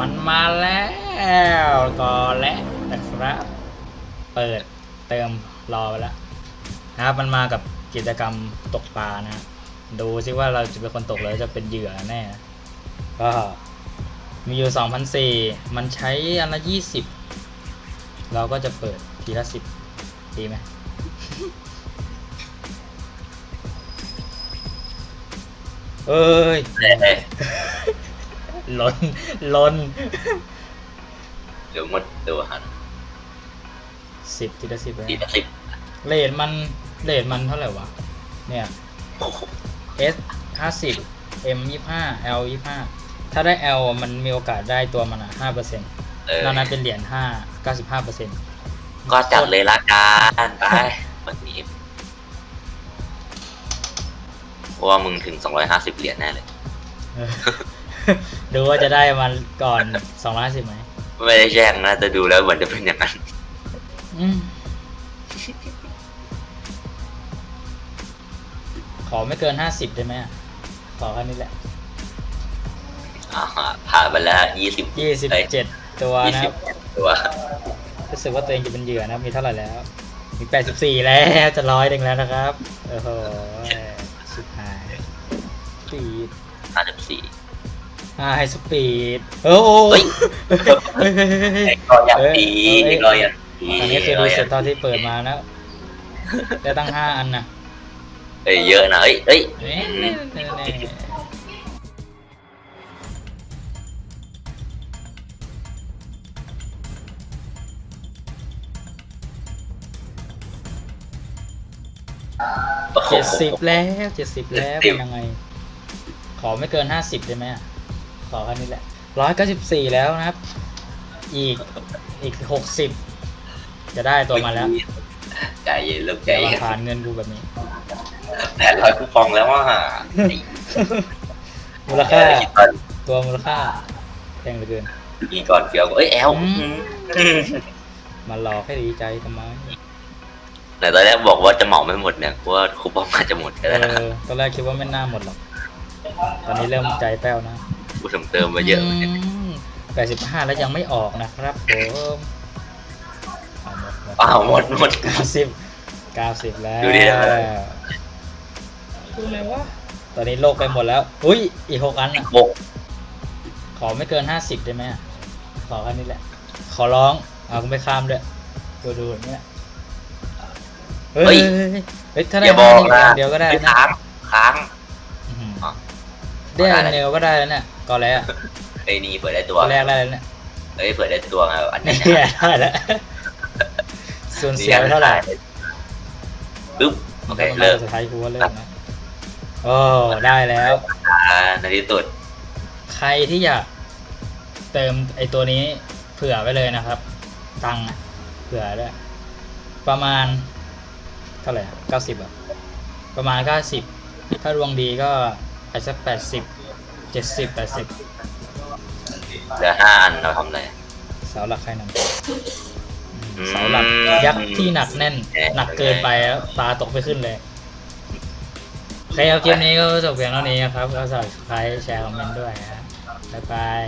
มันมาแล้วก่อนแล้วนะครับ เปิดเติมรอไปแล้วนะครับมันมากับกิจกรรมตกปลานะ ดูซิว่าเราจะเป็นคนตกหรือจะเป็นเหยื่อแน่ก็มีอยู่สองพันสี่มันใช้อันละยี่สิบเราก็จะเปิดทีละสิบดีไหมเอ้ยเอ้ย ล้นล้นเดี๋ยวหมดตัวหันสิบทีละสิบเลยทีละสิบเลทมันเลทมันเท่าไหร่วะ เนี่ยโอ้โห S ห้าสิบ M ยี่ห้า L ยี่ห้าถ้าได้ L อะมันมีโอกาสได้ตัวมันอะห้าเปอร์เซ็นต์เออนอกนั้นเป็นเหรียญห้าเก้าสิบห้าเปอร์เซ็นต์ก็จัดเลยละกันไปวันนี้เพราะว่ามึงถึง250เหรียญแน่เลย ดูว่าจะได้มันก่อนสองร้อยสิบไหมไม่ได้แย่งนะแต่ดูแล้วเหมือนจะเป็นอย่างนั้น อืมขอไม่เกินห้าสิบได้ไหมอะขอแค่นี้แหละอ่าผ่านไปแล้ว20ยี่สิบเจ็ดตัวนะครับ20ตัวรู้สึกว่าตัวเองจะเป็นเหยื่อนะครับมีเท่าไหร่แล้ว มีแปดสิบสี่แล้วจะร้อยหนึ่งแล้วนะครับโอ้โหสุดหายสปี ด54ไฮสปีดโอ้โหเฮ้ย เฮ้ยเฮ้ยเฮ้ยเฮ้ยไอ้ก็อยากตีเอ้ยไอ้ก็อยากตีอันนี้คือดูเสร็จตอนที่เปิดมาแล้วได้ตั้งห้าอันนะเอ้ยเยอะนะเอ้ยเอ้ยเน่เน่เน่เน่โอ้โห เจ็ดสิบแล้วเจ็ดสิบแล้วเป็นยังไง ขอไม่เกินห้าสิบได้ไหมอะ ขอแค่นี้แหละร้อยเก้าสิบสี่แล้วนะครับ อีกอีกหกสิบจะได้ตัวมาแล้วใจเย็นลูกใจเดี๋ยวเย็นผ่านเงินกูแบบนี้แปดร้อยคูปองแล้วว่ามูลค่าคิดตอนตัวมูลค่าแพงเหลือเกินอีก่อนเฟียวก็เอ้ยแอลอืมมาหลอกให้ดีใจทำไมแต่ตอนแรกบอกว่าจะเหมาไม่หมดเนี่ยเพราะว่าคูปองอาจจะหมดก็เอได้นะอตอนแรกคิดว่าไม่น่าหมดหรอก ตอนนี้เริ่มใจแป้วนะ กูเติมเติมมาเยอะแปดสิบห้าแล้วยังไม่ออกนะครับผมเอาหมดหมดอ้าวหมดหมดเก้าสิบเก้าสิบแล้ว ดูดินะดูอะไรวะตอนนี้โลกไปหมดแล้ว อุ้ย อีกหกอันอะบกขอไม่เกินห้าสิบได้ไหมอะขอแค่นี้แหละ ขอร้อง เอากูไม่ข้ามด้วย ดูดูอย่างเนี้ยเฮ้ยเฮ้ย เฮ้ย ถ้าอได้ย่าบห้าอกนี่นะอย่างเดียวก็ได้ไม่นะค้างค้างอื้อหืออ๋อได้อันเดียวก็ได้แล้วเนี่ย ก่อนแล้วอะไอ้นี่เปิดได้ตัวก่อนแรกได้แล้วเนี่ยเอ้ยเปิดได้ตัวไงอันนี้เนี่ยได้แล้วส่วนเสียไปเท่าไหร่ปึ๊บโอเคเลิกสุดท้ายกูว่าเลิกนะโอ้ได้แล้ว อ่าในที่สุดใครที่อยากเติมไอตัวนี้เผื่อไว้เลยนะครับ ตังค์อะเผื่อด้วยประมาณเท่าไหร่เก้าสิบอะประมาณเก้าสิบถ้าดวงดีก็อาจจะแปดสิบ เจ็ดสิบแปดสิบเหลือห้าอันเราทำอะไร เสาหลักใครนำอืมเสาหลักยักษ์ที่หนักแน่น หนักเกินไปแล้วปลาตกไปขึ้นเลยโอเคครับคลิปนี้ก็จบเพียงเท่านี้นะครับก็ฝากใครแชร์คอมเมนต์ด้วยนะบ๊ายบาย